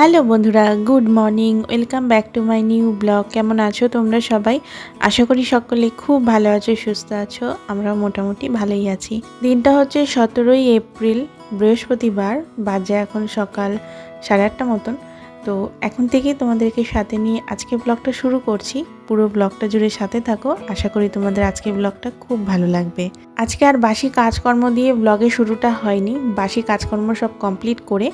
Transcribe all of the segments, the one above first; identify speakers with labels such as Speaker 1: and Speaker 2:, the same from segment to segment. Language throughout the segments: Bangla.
Speaker 1: হ্যালো বন্ধুরা, good morning, welcome back to my new blog. কেমন আছো তোমরা সবাই? আশা করি সকলে খুব ভালো আছো, সুস্থ আছো আমরা মোটামুটি ভালোই আছি। দিনটা হচ্ছে সতেরোই এপ্রিল, বৃহস্পতিবার, বাজে এখন সকাল সাড়ে আটটা মতন। তো এখন থেকেই তোমাদেরকে সাথে নিয়ে আজকে ব্লগটা শুরু করছি। পুরো ব্লগটা জুড়ে সাথে থাকো। আশা করি তোমাদের আজকে ব্লগটা খুব ভালো লাগবে। আজকে আর বাসি কাজকর্ম দিয়ে ব্লগে শুরুটা হয়নি। বাসি কাজকর্ম সব কমপ্লিট করে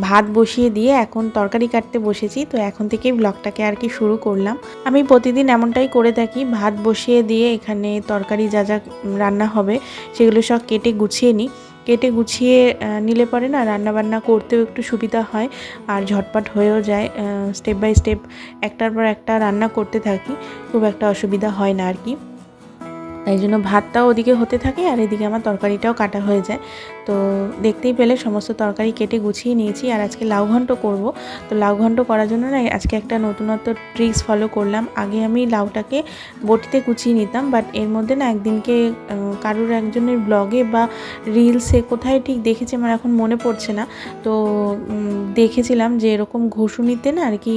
Speaker 1: ভাত বসিয়ে দিয়ে এখন তরকারি কাটতে বসেছি। তো এখন থেকেই ব্লগটাকে আর কি শুরু করলাম। আমি প্রতিদিন এমনটাই করে থাকি, ভাত বসিয়ে দিয়ে এখানে তরকারি যা যা রান্না হবে সেগুলো সব কেটে গুছিয়ে নিই। কেটে গুছিয়ে নিলে পরে না রান্নাবান্না করতেও একটু সুবিধা হয় আর ঝটপট হয়েও যায়। স্টেপ বাই স্টেপ একটার পর একটা রান্না করতে থাকি, খুব একটা অসুবিধা হয় না আর কি। তাই জন্য ভাতটাও ওদিকে হতে থাকে আর এদিকে আমার তরকারিটাও কাটা হয়ে যায়। তো দেখতেই পেলে সমস্ত তরকারি কেটে গুছিয়ে নিয়েছি আর আজকে লাউ ঘন্ট করব। তো লাউ ঘন্ট করার জন্য না আজকে একটা নতুনত্ব ট্রিক্স ফলো করলাম। আগে আমি লাউটাকে বটিতে কুচিয়ে নিতাম বাট এর মধ্যে না একদিনকে কারুর একজনের ব্লগে বা রিলসে কোথায় ঠিক দেখেছি আমার এখন মনে পড়ছে না। তো দেখেছিলাম যে এরকম ঘষুনিতে না আর কি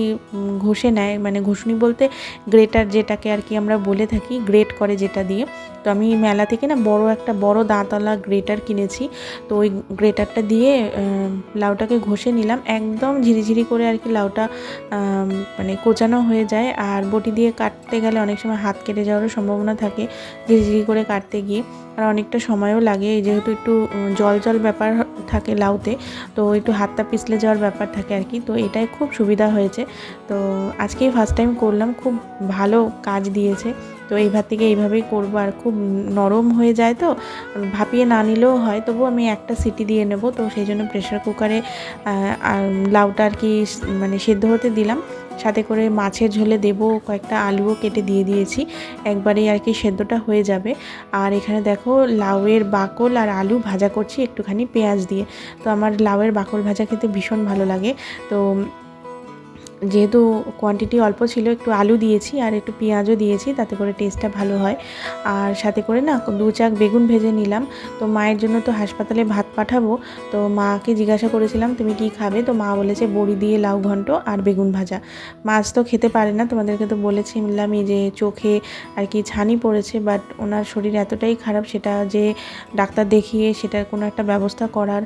Speaker 1: ঘষে নেয়। মানে ঘষুনি বলতে গ্রেটার যেটাকে আর কি আমরা বলে থাকি, গ্রেট করে যেটা দিয়ে। তো আমি মেলা থেকে না বড় একটা বড় দাঁতওয়ালা গ্রেটার কিনেছি। তো ওই গ্রেটারটা দিয়ে লাউটাকে ঘষে নিলাম। একদম ঝিরিঝিরি করে আর কি লাউটা মানে কোচানো হয়ে যায়। আর বটি দিয়ে কাটতে গেলে অনেক সময় হাত কেটে যাওয়ারও সম্ভাবনা থাকে ঝিরিঝিরি করে কাটতে গিয়ে। আর অনেকটা সময়ও লাগে। যেহেতু একটু জল জল ব্যাপার থাকে লাউতে, তো একটু হাতটা পিছলে যাওয়ার ব্যাপার থাকে আর কি। তো এটাই খুব সুবিধা হয়েছে। তো আজকেই ফার্স্ট টাইম করলাম, খুব ভালো কাজ দিয়েছে। তো এইবার থেকে এইভাবেই করব আর খুব নরম হয়ে যায় তো, ভাপিয়ে না নিলেও হয় তবু আমি একটা সিটি দিয়ে নেব। তো সেই জন্য প্রেশার কুকারে লাউটা আর কি মানে সেদ্ধ হতে দিলাম। সাথে করে মাছের ঝোলে দেবো, কয়েকটা আলুও কেটে দিয়ে দিয়েছি। একবারেই আর কি সেদ্ধটা হয়ে যাবে। আর এখানে দেখো লাউয়ের বাকল আর আলু ভাজা করছি একটুখানি পেঁয়াজ দিয়ে। তো আমার লাউয়ের বাকল ভাজা খেতে ভীষণ ভালো লাগে। তো যেহেতু কোয়ান্টিটি অল্প ছিল, একটু আলু দিয়েছি আর একটু পেঁয়াজও দিয়েছি, তাতে করে টেস্টটা ভালো হয়। আর সাথে করে না দু চাক বেগুন ভেজে নিলাম। তো মায়ের জন্য তো হাসপাতালে ভাত পাঠাবো। তো মাকে জিজ্ঞাসা করেছিলাম, তুমি কি খাবে? তো মা বলেছে, বড়ি দিয়ে লাউ ঘন্ট আর বেগুন ভাজা। মাছ তো খেতে পারে না, তোমাদেরকে তো বলেছিলামই যে চোখে আর কি ছানি পড়েছে বাট ওনার শরীর এতটাই খারাপ, সেটা যে ডাক্তার দেখিয়ে সেটার কোনো একটা ব্যবস্থা করার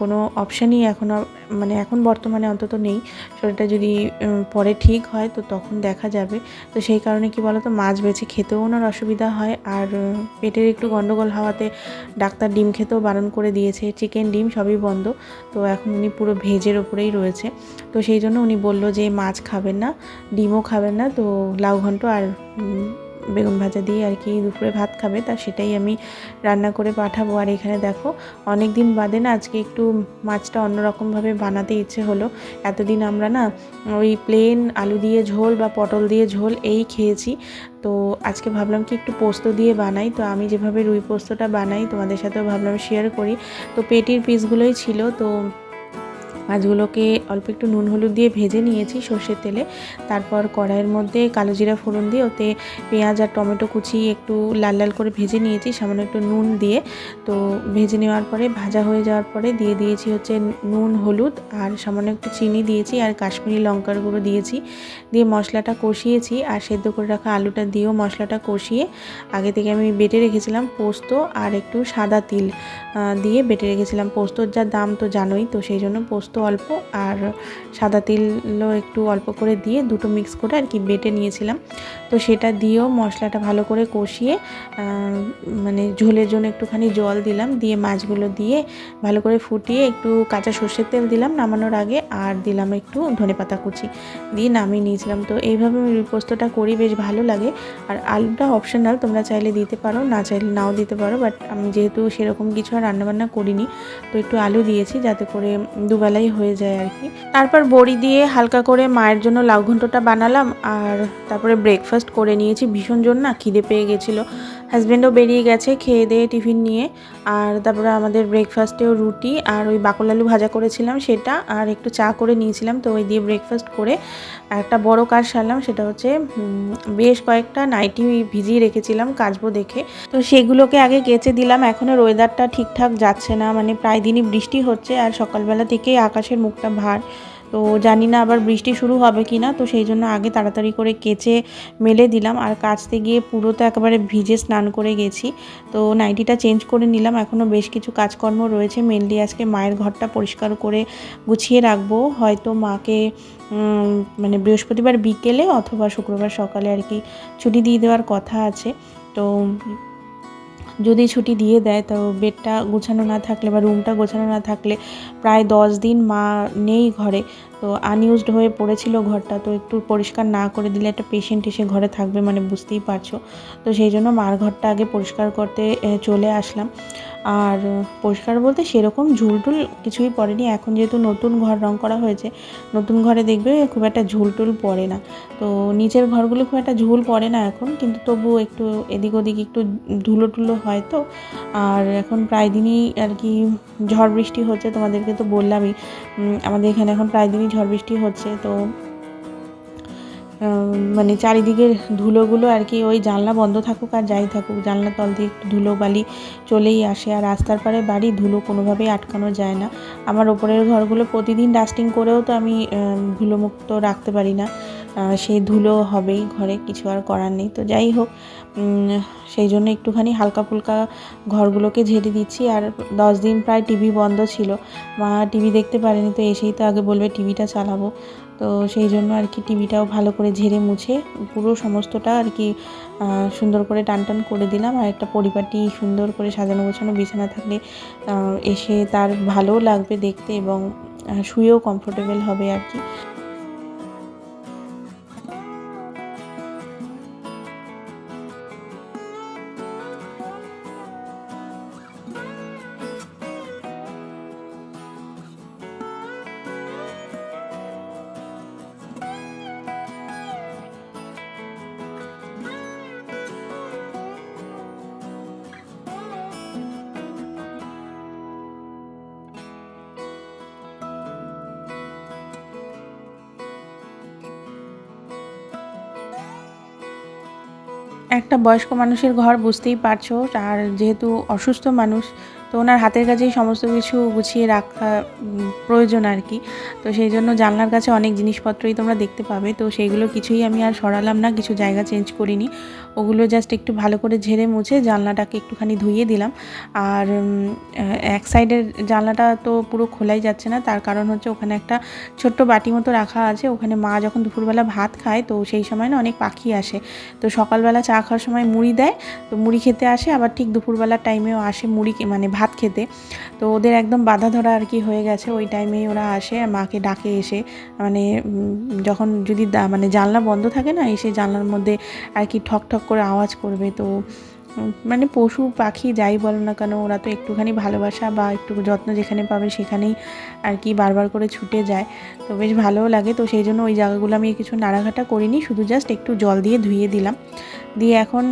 Speaker 1: কোনো অপশানই এখনও মানে এখন বর্তমানে অন্তত নেই। শরীরটা যদি উম, পরে ঠিক হয় তো তখন দেখা যাবে। তো সেই কারণে কি বলতো মাছ বেছে খেতেও ওনার অসুবিধা হয়। আর পেটের একটু গণ্ডগোল হওয়াতে ডাক্তার ডিম খেতেও বারণ করে দিয়েছে। চিকেন ডিম সবই বন্ধ। তো এখন উনি পুরো ভেজের ওপরেই রয়েছে। তো সেই জন্য উনি বলল যে মাছ খাবেন না ডিমও খাবেন না তো লাউ ঘন্ট আর বেগুন ভাজা দিয়ে আর কি দুপুরে ভাত খাবে, তা সেটাই আমি রান্না করে পাঠাবো। আর এখানে দেখো অনেক দিন বাদে না আজকে একটু মাছটা অন্যরকমভাবে বানাতে ইচ্ছে হলো। এতদিন আমরা না ওই প্লেন আলু দিয়ে ঝোল বা পটল দিয়ে ঝোল এই খেয়েছি। তো আজকে ভাবলাম কি একটু পোস্ত দিয়ে বানাই। তো আমি যেভাবে রুই পোস্তটা বানাই, তোমাদের সাথেও ভাবলাম শেয়ার করি। তো পেটির পিসগুলোই ছিল, তো মাছগুলোকে অল্প একটু নুন হলুদ দিয়ে ভেজে নিয়েছি সর্ষের তেলে। তারপর কড়াইয়ের মধ্যে কালো জিরা ফোড়ন দিয়ে ওতে পেঁয়াজ আর টমেটো কুচি একটু লাল লাল করে ভেজে নিয়েছি, সামান্য একটু নুন দিয়ে। তো ভেজে নেওয়ার পরে, ভাজা হয়ে যাওয়ার পরে দিয়ে দিয়েছি হচ্ছে নুন হলুদ আর সামান্য একটু চিনি দিয়েছি আর কাশ্মীরি লঙ্কার গুঁড়ো দিয়েছি। দিয়ে মশলাটা কষিয়েছি আর সেদ্ধ করে রাখা আলুটা দিয়েও মশলাটা কষিয়ে আগে থেকে আমি বেটে রেখেছিলাম পোস্ত আর একটু সাদা তিল। দিয়ে বেটে রেখেছিলাম। পোস্তর যা দাম তো জানোই, তো সেই জন্য পোস্ত অল্প আর সাদা তিলও একটু অল্প করে দিয়ে দুটো মিক্স করে আর কি বেটে নিয়েছিলাম। তো সেটা দিয়েও মশলাটা ভালো করে কষিয়ে মানে ঝোলের জন্য একটুখানি জল দিলাম, দিয়ে মাছগুলো দিয়ে ভালো করে ফুটিয়ে একটু কাঁচা সর্ষের তেল দিলাম নামানোর আগে আর দিলাম একটু ধনেপাতা কুচি দিয়ে নামিয়ে নিয়েছিলাম। তো এইভাবে আমি পোস্তটা করি, বেশ ভালো লাগে। আর আলুটা অপশনাল তোমরা চাইলে দিতে পারো, না চাইলে নাও দিতে পারো বাট আমি যেহেতু সেরকম কিছু আর রান্নাবান্না করিনি, তো একটু আলু দিয়েছি যাতে করে দুবেলাই হয়ে যায় আর কি। তারপর বড়ি দিয়ে হালকা করে মায়ের জন্য লাউ ঘন্টটা বানালাম আর তারপরে ব্রেকফাস্ট করে নিয়েছি। ভীষণ জোর না খিদে পেয়ে গেছিল। হাজব্যান্ডও বেরিয়ে গেছে, খেয়ে দিয়ে টিফিন নিয়ে। আর তারপরে আমাদের ব্রেকফাস্টেও রুটি আর ওই বাকল আলু ভাজা করেছিলাম সেটা, আর একটু চা করে নিয়েছিলাম। তো ওই দিয়ে ব্রেকফাস্ট করে একটা বড় কাজ সারলাম, সেটা হচ্ছে বেশ কয়েকটা নাইটি ভিজিয়ে রেখেছিলাম কাচবো দেখে। তো সেগুলোকে আগে কেচে দিলাম এখনের ওয়েদারটা ঠিকঠাক যাচ্ছে না মানে প্রায় দিনই বৃষ্টি হচ্ছে আর সকালবেলা থেকেই আকাশের মুখটা ভার। তো জানি না আবার বৃষ্টি শুরু হবে কি না, তো সেই জন্য আগে তাড়াতাড়ি করে কেচে মেলে দিলাম আর কাচতে গিয়ে পুরো তো একেবারে ভিজে স্নান করে গেছি। তো নাইটিটা চেঞ্জ করে নিলাম, এখনও বেশ কিছু কাজকর্ম রয়েছে মেনলি আজকে মায়ের ঘরটা পরিষ্কার করে গুছিয়ে রাখব। হয়তো মাকে মানে বৃহস্পতিবার বিকেলে অথবা শুক্রবার সকালে আর কি ছুটি দিয়ে দেওয়ার কথা আছে। তো যদি ছুটি দিয়ে দেয়, তো বেডটা গোছানো না থাকলে বা রুমটা গোছানো না থাকলে প্রায় দশ দিন মা নেই ঘরে। তো আনইউজড হয়ে পড়েছিল ঘরটা, তো একটু পরিষ্কার না করে দিলে একটা পেশেন্ট এসে ঘরে থাকবে মানে বুঝতেই পারছ। তো সেই জন্য মার ঘরটা আগে পরিষ্কার করতে চলে আসলাম। আর পরিষ্কার বলতে সেরকম ঝুলটুল কিছুই পড়েনি। এখন যেহেতু নতুন ঘর রং করা হয়েছে, নতুন ঘরে দেখবে খুব একটা ঝুলটুল পড়ে না। তো নিচের ঘরগুলো খুব একটা ঝুল পড়ে না এখন, কিন্তু তবু একটু এদিক ওদিক একটু ধুলো টুলো হয় তো। আর এখন প্রায় দিনই আর কি ঝড় বৃষ্টি হচ্ছে, তোমাদেরকে তো বললামই। আমাদের এখানে এখন প্রায় দিনই ঝড় বৃষ্টি হচ্ছে, তো মানে চারিদিকের ধুলোগুলো আর কি ওই জানলা বন্ধ থাকুক আর যাই থাকুক জানলা তল দিয়ে একটু ধুলো বালি চলেই আসে আর রাস্তার পাড়ে বাড়ি ধুলো কোনোভাবেই আটকানো যায় না। আমার ওপরের ঘরগুলো প্রতিদিন ডাস্টিং করেও তো আমি ধুলোমুক্ত রাখতে পারি না। সেই ধুলো হবেই ঘরে, কিছু আর করার নেই। তো যাই হোক সেই জন্য একটুখানি হালকা ফুলকা ঘরগুলোকে ঝেড়ে দিচ্ছি আর দশ দিন প্রায় টিভি বন্ধ ছিল। মা টিভি দেখতে পারেনি তো এসেই তো আগে বলবে টিভিটা চালাবো। তো সেই জন্য আর কি টিভিটাও ভালো করে ঝেড়ে মুছে পুরো সমস্তটা আর কি সুন্দর করে টান টান করে দিলাম। আর একটা পরিপাটি সুন্দর করে সাজানো গোছানো বিছানা থাকলে এসে তার ভালো লাগবে দেখতে এবং শুয়েও কমফোর্টেবল হবে আর কি। একটা বয়স্ক মানুষের ঘর বুঝতেই পারছ, আর যেহেতু অসুস্থ মানুষ, তো ওনার হাতের কাছেই সমস্ত কিছু গুছিয়ে রাখা প্রয়োজন আর কি। তো সেই জন্য জানলার কাছে অনেক জিনিসপত্রই তোমরা দেখতে পাবে। তো সেইগুলো কিছুই আমি আর সরালাম না, কিছু জায়গা চেঞ্জ করিনি। ওগুলো জাস্ট একটু ভালো করে ঝেড়ে মুছে জানলাটাকে একটুখানি ধুইয়ে দিলাম। আর এক সাইডের জানলাটা তো পুরো খোলাই যাচ্ছে না, তার কারণ হচ্ছে ওখানে একটা ছোট্ট বাটি মতো রাখা আছে। ওখানে মা যখন দুপুরবেলা ভাত খায়, তো সেই সময় না অনেক পাখি আসে। তো সকালবেলা চা খাওয়ার সময় মুড়ি দেয়, তো মুড়ি খেতে আসে, আবার ঠিক দুপুরবেলার টাইমেও আসে মুড়ি মানে ভাত খেতে। তো ওদের একদম বাধা ধরা আর কি হয়ে গেছে, ওই টাইমেই ওরা আসে, আর মাকে ডাকে এসে। মানে যখন যদি মানে জানলা বন্ধ থাকে না, এসে জানলার মধ্যে আর কি ঠক ঠক করে আওয়াজ করবে তো মানে পশু পাখি যাই বলো না কেন, ওরা তো একটুখানি ভালোবাসা বা একটু যত্ন যেখানে পাবে সেখানেই আর কি বারবার করে ছুটে যায়। তো বেশ ভালোও লাগে, তো সেই জন্য ওই জায়গাগুলো আমি কিছু নাড়াঘাটা করিনি, শুধু জাস্ট একটু জল দিয়ে ধুয়ে দিলাম। দিয়ে এখন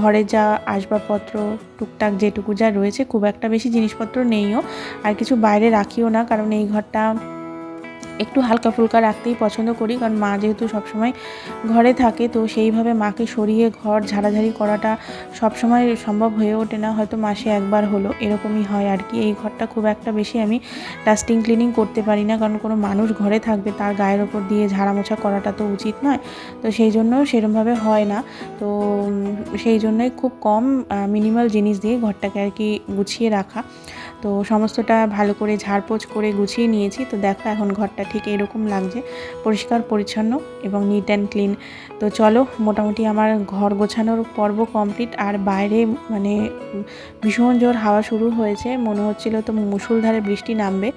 Speaker 1: ঘরে যা আসবাবপত্র, টুকটাক যেটুকু যা রয়েছে, খুব একটা বেশি জিনিসপত্র নেইও, আর কিছু বাইরে রাখিও না, কারণ এই ঘরটা একটু হালকা ফুলকা রাখতেই পছন্দ করি, কারণ মা যেহেতু সবসময় ঘরে থাকে, তো সেইভাবে মাকে সরিয়ে ঘর ঝাড়াঝাড়ি করাটা সবসময় সম্ভব হয়ে ওঠে না। হয়তো মাসে একবার হলো, এরকমই হয় আর কি এই ঘরটা খুব একটা বেশি আমি ডাস্টিং, ক্লিনিং করতে পারি না, কারণ কোনো মানুষ ঘরে থাকবে, তার গায়ের ওপর দিয়ে ঝাড়া মোছা করাটা তো উচিত নয়। তো সেই জন্য সেরমভাবে হয় না। তো সেই জন্যই খুব কম মিনিমাল জিনিস দিয়ে ঘরটাকে আর কি গুছিয়ে রাখা। তো সমস্তটা ভালো করে ঝাড়পোছ করে গুছিয়ে নিয়েছি। তো দেখো এখন ঘরটা ঠিক এরকম লাগছে। পরিষ্কার, পরিচ্ছন্ন এবং নিট অ্যান্ড ক্লিন তো চলো, মোটামুটি আমার ঘর গোছানোর পর্ব কমপ্লিট আর বাইরে মানে ভীষণ জোর হাওয়া শুরু হয়েছে। মনে হচ্ছিল তো মুসুলধারে বৃষ্টি নামবে।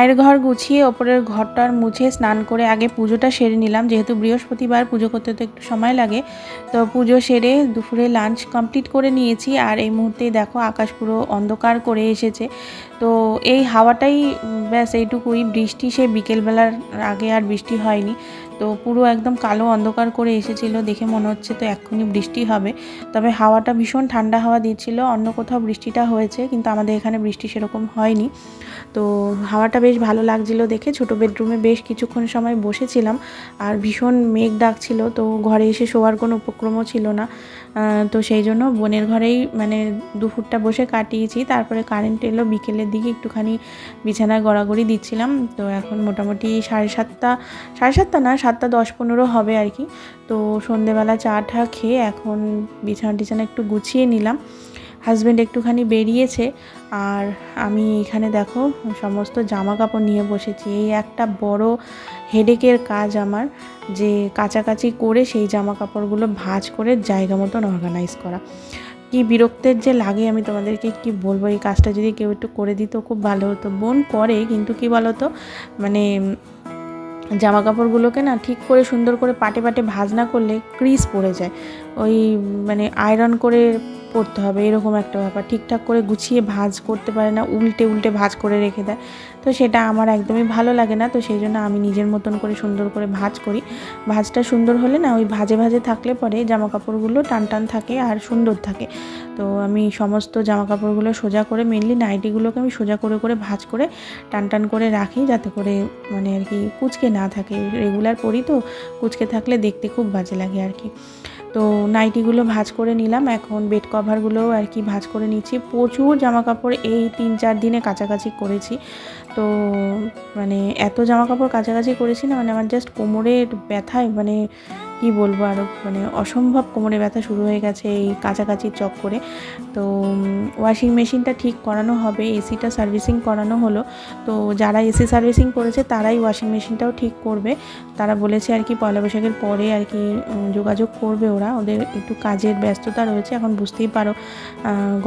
Speaker 1: মায়ের ঘর গুছিয়ে ওপরের ঘরটার মুছে স্নান করে আগে পুজোটা সেরে নিলাম। যেহেতু বৃহস্পতিবার পুজো করতে তো একটু সময় লাগে, তো পুজো সেরে দুপুরে লাঞ্চ কমপ্লিট করে নিয়েছি। আর এই মুহূর্তে দেখো আকাশ পুরো অন্ধকার করে এসেছে। তো এই হাওয়াটাই ব্যাস এইটুকুই। বৃষ্টি সে বিকেলবেলার আগে আর বৃষ্টি হয়নি। তো পুরো একদম কালো অন্ধকার করে এসেছিল দেখে মনে হচ্ছে তো এক্ষুনি বৃষ্টি হবে। তবে হাওয়াটা ভীষণ ঠান্ডা হাওয়া দিচ্ছিল, অন্য কোথাও বৃষ্টিটা হয়েছে কিন্তু আমাদের এখানে বৃষ্টি সেরকম হয়নি। তো হাওয়াটা বেশ ভালো লাগছিল দেখে, ছোট বেডরুমে বেশ কিছুক্ষণ সময় বসেছিলাম আর ভীষণ মেঘ ডাকছিল তো ঘরে এসে শোয়ার কোনো উপক্রমও ছিল না। তো সেই জন্য বোনের ঘরেই মানে দুপুরটা বসে কাটিয়েছি, তারপরে কারেন্ট এলো বিকেলের দিকে একটুখানি বিছানায় গড়াগড়ি দিচ্ছিলাম। তো এখন মোটামুটি সাড়ে সাতটা সাড়ে সাতটা না সাতটা দশ পনেরো হবে আর কি। তো সন্ধেবেলা চা টা খেয়ে এখন বিছানা টিছানা একটু গুছিয়ে নিলাম। হাজব্যান্ড একটুখানি বেরিয়েছে আর আমি এখানে দেখো সমস্ত জামা কাপড় নিয়ে বসেছি। এই একটা বড় হেডেকের কাজ আমার যে কাচাকাচি করে সেই জামা কাপড়গুলো ভাঁজ করে জায়গা মতন অর্গানাইজ করা। কি বিরক্তের যে লাগে আমি তোমাদেরকে কি বলব? এই কাজটা যদি কেউ একটু করে দিত খুব ভালো হতো। বোন করে কিন্তু কি বলো তো মানে জামা কাপড়গুলোকে না ঠিক করে সুন্দর করে পাটে পাটে ভাজনা করলে ক্রিজ পড়ে যায়। ওই মানে আয়রন করে পরতে হবে, এরকম একটা ব্যাপার। ঠিকঠাক করে গুছিয়ে ভাজ করতে পারে না, উল্টে উল্টে ভাজ করে রেখে দেয়। তো সেটা আমার একদমই ভালো লাগে না, তো সেই জন্য আমি নিজের মতন করে সুন্দর করে ভাজ করি। ভাজটা সুন্দর হলে না, ওই ভাজে ভাজে থাকলে পরে জামা কাপড়গুলো টান টান থাকে আর সুন্দর থাকে। তো আমি সমস্ত জামা কাপড়গুলো সোজা করে মেনলি নাইটিগুলোকে আমি সোজা করে করে ভাজ করে টান টান করে রাখি, যাতে করে মানে আর কি কুচকে না থাকে। রেগুলার পরি তো, কুচকে থাকলে দেখতে খুব বাজে লাগে আর কি। তো নাইটিগুলো ভাঁজ করে নিলাম। এখন বেড কভারগুলো আর কি ভাঁজ করে নিচ্ছি। প্রচুর জামা কাপড় এই তিন চার দিনে কাছাকাছি করেছি। তো মানে এত জামা কাপড় কাছাকাছি করেছি না মানে আমার জাস্ট কোমরের ব্যথায় মানে কি বলব আরও মানে অসম্ভব কোমরে ব্যথা শুরু হয়ে গেছে এই কাছাকাছি চক করে। তো ওয়াশিং মেশিনটা ঠিক করানো হবে এসিটা সার্ভিসিং করানো হলো। তো, যারা এসি সার্ভিসিং করেছে তারাই ওয়াশিং মেশিনটাও ঠিক করবে। তারা বলেছে আর কি পয়লা বৈশাখের পরে আর কি যোগাযোগ করবে ওরা। ওদের একটু কাজের ব্যস্ততা রয়েছে, এখন বুঝতেই পারো।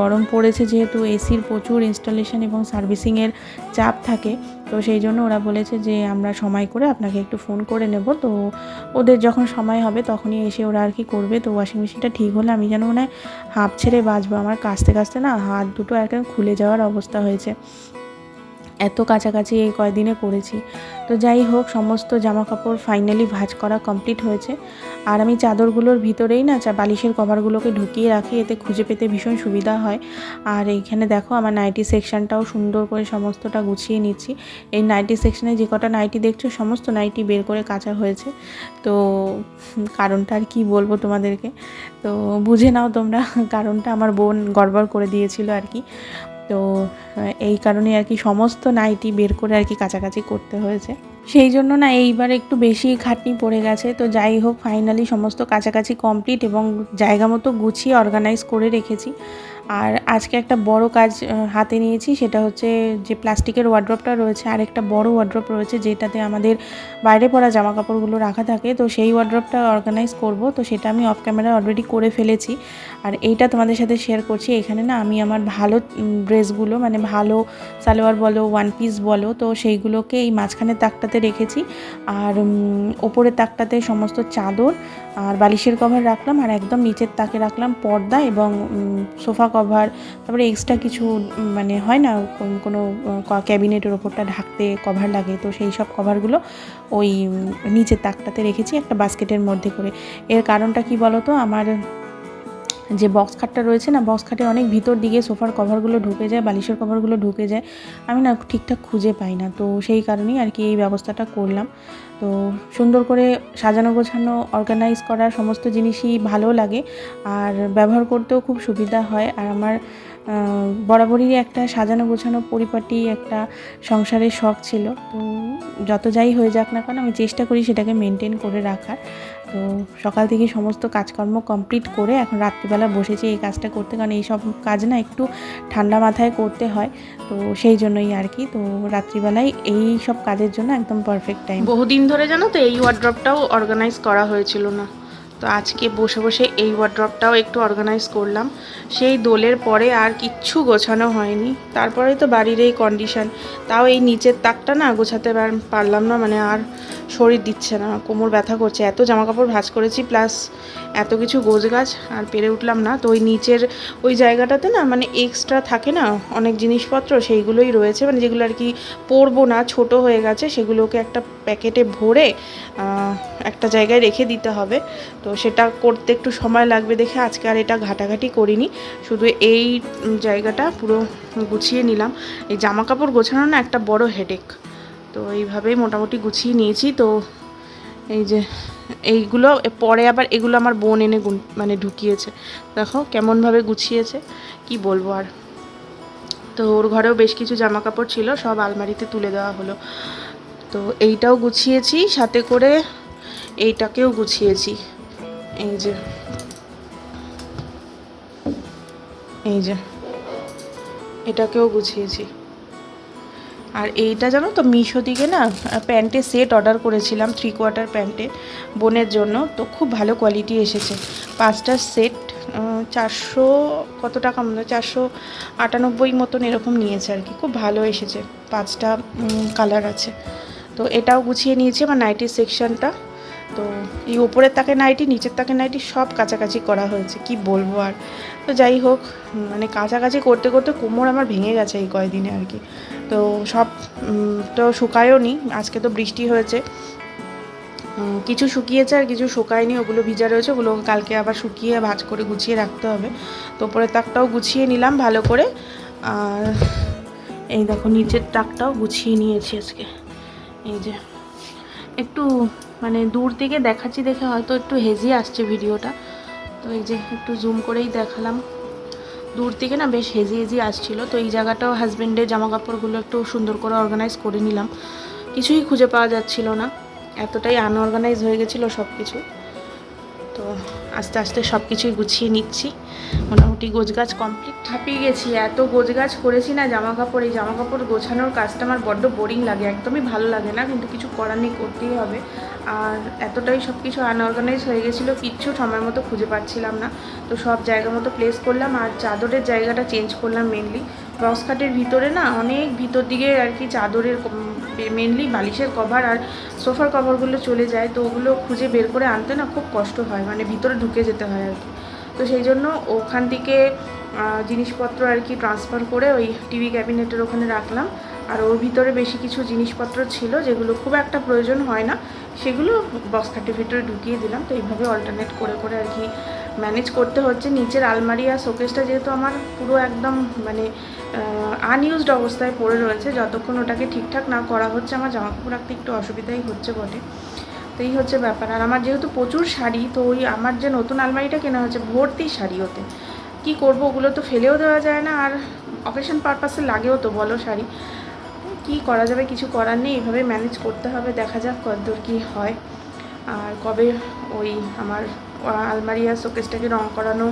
Speaker 1: গরম পড়েছে যেহেতু এসির প্রচুর ইনস্টলেশন এবং সার্ভিসিংয়ের চাপ থাকে। তো সেই জন্য ওরা বলেছে যে আমরা সময় করে আপনাকে একটু ফোন করে নেব। তো ওদের যখন সময় হবে তখনই এসে ওরা আর কি করবে। তো ওয়াশিং মেশিনটা ঠিক হলে আমি যেন মনে হয় হাঁপ ছেড়ে বাঁচবো। আমার কাচতে কাছতে না হাত দুটো একদম খুলে যাওয়ার অবস্থা হয়েছে। এত কাছাকাছি এই কয়দিনে করেছি। তো যাই হোক, সমস্ত জামা কাপড় ফাইনালি ভাঁজ করা কমপ্লিট হয়েছে। আর আমি চাদরগুলোর ভিতরেই না, চা বালিশের কভারগুলোকে ঢুকিয়ে রাখি, এতে খুঁজে পেতে ভীষণ সুবিধা হয়। আর এইখানে দেখো, আমার নাইটি সেকশনটাও সুন্দর করে সমস্তটা গুছিয়ে নিচ্ছি। এই নাইটি সেকশনে যে কটা নাইটি দেখছ, সমস্ত নাইটি বের করে কাচা হয়েছে। তো কারণটা আর কি বলব তোমাদেরকে? তো বুঝে নাও তোমরা, কারণটা আমার বোন গড়বড় করে দিয়েছিল আর কি। তো এই কারণে আর কি সমস্ত নাইটি বের করে আর কি কাছাকাছি করতে হয়েছে। সেই জন্য না এইবার একটু বেশি খাটনি পড়ে গেছে। তো যাই হোক ফাইনালি সমস্ত কাছাকাছি কমপ্লিট এবং জায়গা মতো গুছিয়ে অর্গানাইজ করে রেখেছি। আর আজকে একটা বড় কাজ হাতে নিয়েছি, সেটা হচ্ছে যে প্লাস্টিকের ওয়ার্ড্রপটা রয়েছে আর একটা বড় ওয়ার্ড্রপ রয়েছে, যেটাতে আমাদের বাইরে পরা জামা কাপড়গুলো রাখা থাকে। তো সেই ওয়ার্ড্রপটা অর্গানাইজ করব। তো সেটা আমি অফ ক্যামেরা অলরেডি করে ফেলেছি। আর এইটা তোমাদের সাথে শেয়ার করছি। এখানে না আমি আমার ভালো ড্রেসগুলো মানে ভালো সালোয়ার বলো ওয়ান পিস বলো তো সেইগুলোকে এই মাঝখানের তাকটাতে রেখেছি। আর উম, ওপরের তাকটাতে সমস্ত চাদর আর বালিশের কভার রাখলাম আর একদম নিচের তাকে রাখলাম পর্দা এবং সোফা কভার তারপরে এক্সট্রা কিছু মানে হয় না কোন- ক্যাবিনেটের ওপরটা ঢাকতে কভার লাগে তো সেই সব কভারগুলো ওই নিচের তাকটাতে রেখেছি একটা বাস্কেটের মধ্যে করে। এর কারণটা কি বলো তো আমার যে বক্স খাটটা রয়েছে না বক্স খাটে অনেক ভিতর দিকে সোফার কভারগুলো ঢুকে যায়, বালিশের কভারগুলো ঢুকে যায়। আমি না ঠিকঠাক খুঁজে পাই না, তো সেই কারণেই আর কি এই ব্যবস্থাটা করলাম। তো সুন্দর করে সাজানো গোছানো অর্গানাইজ করা, সমস্ত জিনিসই ভালো লাগে। আর ব্যবহার করতেও খুব সুবিধা হয়। আর আমার বরাবরই একটা সাজানো গোছানো পরিপাটি, একটা সংসারের শখ ছিল। তো যত যাই হয়ে যাক না কেন আমি চেষ্টা করি সেটাকে মেনটেন করে রাখার। তো সকাল থেকে সমস্ত কাজকর্ম কমপ্লিট করে এখন রাত্রিবেলা বসেছি এই কাজটা করতে। কারণ এই সব কাজ না একটু ঠান্ডা মাথায় করতে হয়। তো সেই জন্যই আর কি। তো রাত্রিবেলায় এই সব কাজের জন্য একদম পারফেক্ট টাইম
Speaker 2: বহুদিন ধরে জানো তো এই ওয়ার্ড্রপটাও অর্গানাইজ করা হয়েছিল না। তো আজকে বসে বসে এই ওয়ার্ড্রপটাও একটু অর্গানাইজ করলাম। সেই দোলের পরে আর কিচ্ছু গোছানো হয়নি। তারপরেই তো বাড়ির এই কন্ডিশন তাও এই নিচের তাকটা না গোছাতে পার- পারলাম না মানে আর শরীর দিচ্ছে না, কোমর ব্যথা করছে। এত জামা কাপড় ভাঁজ করেছি প্লাস এত কিছু গোছ গাছ আর পেরে উঠলাম না। তো ওই নিচের ওই জায়গাটাতে না মানে এক্সট্রা থাকে না, অনেক জিনিসপত্র সেইগুলোই রয়েছে। মানে যেগুলো আর কি পরবো না, ছোট হয়ে গেছে, সেগুলোকে একটা প্যাকেটে ভরে একটা জায়গায় রেখে দিতে হবে। তো সেটা করতে একটু সময় লাগবে দেখে আজকে আর এটা ঘাটাঘাটি করিনি। শুধু এই জায়গাটা পুরো গুছিয়ে নিলাম। এই জামা কাপড় গোছানো না একটা বড় হেডেক তো এইভাবেই মোটামুটি গুছিয়ে নিয়েছি। তো এই যে এইগুলো, পরে আবার এগুলো আমার বোন এনে গুন- মানে ঢুকিয়েছে। দেখো কেমনভাবে গুছিয়েছে, কি বলব আর। তো ওর ঘরেও বেশ কিছু জামা কাপড় ছিল, সব আলমারিতে তুলে দেওয়া হলো। তো এইটাও গুছিয়েছি, সাথে করে এইটাকেও গুছিয়েছি। এই যে। এই যে। এটাকেও গুছিয়েছি। আর এইটা জানো তো মিশো দিকে না প্যান্টে সেট অর্ডার করেছিলাম থ্রি কোয়ার্টার প্যান্টে, বোনের জন্য। তো খুব ভালো কোয়ালিটি এসেছে। পাঁচটা সেট চারশো কত টাকা মনে চারশো আটানব্বই মতন এরকম নিয়েছে আর কি। খুব ভালো এসেছে। পাঁচটা কালার আছে। তো এটাও গুছিয়ে নিয়েছি। আমার নাইটির সেকশনটা তো এই ওপরের তাকে নাইটি, নিচের তাকে নাইটি সব কাছাকাছি করা হয়েছে, কি বলব আর? তো যাই হোক মানে কাছাকাছি করতে করতে কোমর আমার ভেঙে গেছে এই কয়দিনে আর কি। তো সব তো শুকায়ও নি, আজকে তো বৃষ্টি হয়েছে। কিছু শুকিয়েছে আর কিছু শুকায়নি, ওগুলো ভিজা রয়েছে, ওগুলো কালকে আবার শুকিয়ে ভাজ করে গুছিয়ে রাখতে হবে। তো ওপরের তাকটাও গুছিয়ে নিলাম ভালো করে। আর এই দেখো, নিচের তাকটাও গুছিয়ে নিয়েছি আজকে। এই যে, একটু মানে দূর থেকে দেখাচ্ছি, দেখে হয়তো একটু হেজি আসছে ভিডিওটা। তো এই যে একটু জুম করেই দেখালাম। দূর থেকে না বেশ হেজি হেজি আসছিল। তো এই জায়গাটাও হাজব্যান্ডের জামা কাপড়গুলো একটু সুন্দর করে অর্গানাইজ করে নিলাম। কিছুই খুঁজে পাওয়া যাচ্ছিল না। এতটাই আনঅর্গানাইজ হয়ে গেছিল সব কিছু তো আস্তে আস্তে সব কিছুই গুছিয়ে নিচ্ছি। মোটামুটি গোছগাছ কমপ্লিট হাঁপিয়ে গেছি, এত গোছগাছ করেছি না জামা কাপড় এই জামা কাপড় গোছানোর কাজটা আমার বড্ড বোরিং লাগে, একদমই ভালো লাগে না, কিন্তু কিছু করার নেই, করতেই হবে। আর এতটাই সব কিছু আনঅর্গানাইজ হয়ে গেছিল, কিচ্ছু সময় মতো খুঁজে পাচ্ছিলাম না। তো সব জায়গা মতো প্লেস করলাম, আর চাদরের জায়গাটা চেঞ্জ করলাম মেনলি বক্স খাটের ভিতরে না অনেক ভিতর দিকে আর কি চাদরের মেনলি বালিশের কভার আর সোফার কভারগুলো চলে যায়। তো ওগুলো খুঁজে বের করে আনতে না খুব কষ্ট হয় মানে ভিতরে ঢুকে যেতে হয় আর কি। তো সেই জন্য ওখান থেকে জিনিসপত্র আর কি ট্রান্সফার করে ওই টিভি ক্যাবিনেটের ওখানে রাখলাম। আর ওর ভিতরে বেশি কিছু জিনিসপত্র ছিল যেগুলো খুব একটা প্রয়োজন হয় না, সেগুলো বক্স খাটের ভিতরে ঢুকিয়ে দিলাম। তো এইভাবে অল্টারনেট করে করে আর কি ম্যানেজ করতে হচ্ছে। নিচের আলমারি আর শোকেসটা যেহেতু আমার পুরো একদম মানে আনইউজড অবস্থায় পড়ে রয়েছে। যতক্ষণ ওটাকে ঠিকঠাক না করা হচ্ছে, আমার জামা কাপড় রাখতে একটু অসুবিধাই হচ্ছে বটে। তো এই হচ্ছে ব্যাপার। আর আমার যেহেতু প্রচুর শাড়ি, তো ওই আমার যে নতুন আলমারিটা কেনা হয়েছে, ভর্তি শাড়ি ওতে। কী করব, ওগুলো তো ফেলেও দেওয়া যায় না। আর অকেশন পারপাসে লাগেও তো, বলো শাড়ি। কি করা যাবে, কিছু করার নেই। এভাবে ম্যানেজ করতে হবে। দেখা যাক কতদূর কী হয়। আর কবে ওই আমার আলমারি আর শোকেসটাকে রং করানো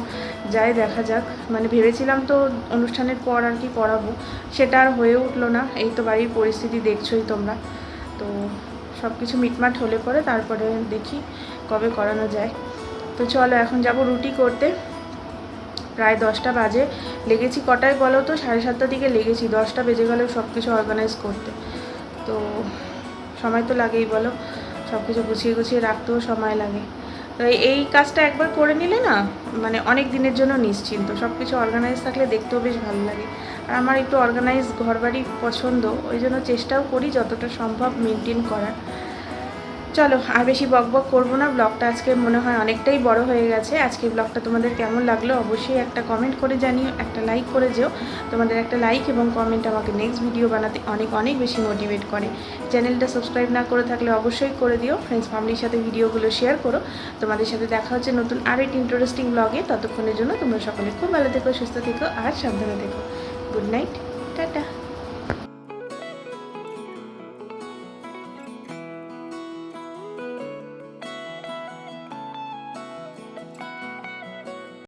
Speaker 2: যায়, দেখা যাক। মানে ভেবেছিলাম তো অনুষ্ঠানের পর আর কি করাবো। সেটা আর হয়ে উঠল না। এই তো বাড়ির পরিস্থিতি দেখছোই তোমরা। তো সব কিছু মিটমাট হলে পরে তারপরে দেখি কবে করানো যায়। তো চলো, এখন যাব রুটি করতে। প্রায় দশটা বাজে। লেগেছি কটায় বলো তো? সাড়ে সাতটার দিকে লেগেছি। দশটা বেজে গেলেও সব কিছু অর্গানাইজ করতে। তো সময় তো লাগেই বলো। সব কিছু গুছিয়ে গুছিয়ে রাখতেও সময় লাগে। তো এই- কাজটা একবার করে নিলে না মানে অনেক দিনের জন্য নিশ্চিন্ত। সব কিছু অর্গানাইজ থাকলে দেখতেও বেশ ভালো লাগে। আর আমার একটু অর্গানাইজ ঘরবাড়ি পছন্দ, ওই জন্য চেষ্টাও করি যতটা সম্ভব মেনটেন করার। চলো আর বেশি বক বক করব না। ব্লগটা আজকে মনে হয় অনেকটাই বড় হয়ে গেছে। আজকে ব্লগটা তোমাদের কেমন লাগল অবশ্যই একটা কমেন্ট করে জানিও, একটা লাইক করে যেও। তোমাদের একটা লাইক এবং কমেন্ট আমাকে নেক্সট ভিডিও বানাতে অনেক অনেক বেশি মোটিভেট করে। চ্যানেলটা সাবস্ক্রাইব না করে থাকলে অবশ্যই করে দিও। ফ্রেন্ডস ফ্যামিলির সাথে ভিডিওগুলো শেয়ার করো। তোমাদের সাথে দেখা হচ্ছে নতুন আর একটি ইন্টারেস্টিং ব্লগে ততক্ষণের জন্য তোমরা সকলে খুব ভালো থেকো, সুস্থ থেকো আর সাবধানে থেকো। Good night tata.